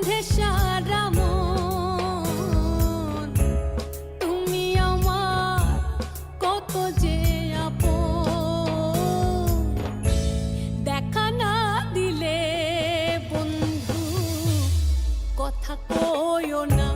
গন্ধে তুমি আমার কত যে আপন। দেখা না দিলে বন্ধু কথা কইও না।